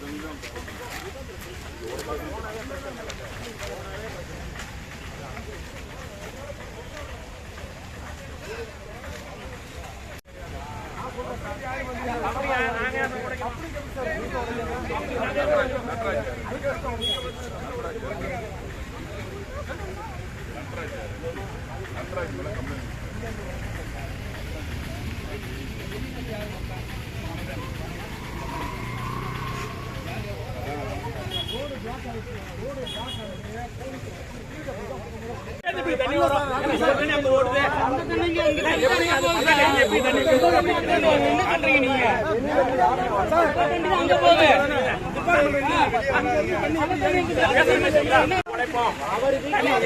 நன்றாக கம்ப்ளைண்ட்.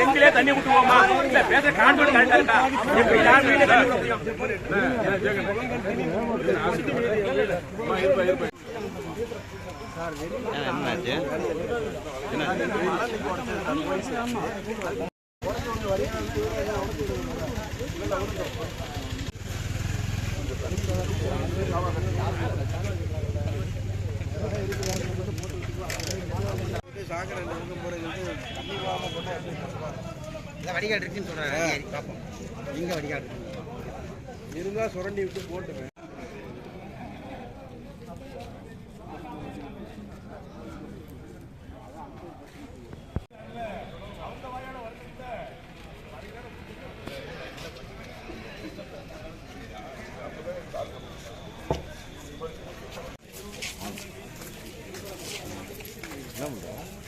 எங்களே தண்ணி விட்டுவோமா இல்ல பேச கரெக்டா இருக்கா எப்படி யார் வீட்டுல தண்ணி விட முடியும் என்னாச்சு? வடிகால் இருக்குன்னு சொல்றாரு. பார்ப்போம் எங்க வடிகால் இருக்கு. இருந்தா சுரண்டி விட்டு போட்டுருவேன். 감사합니다.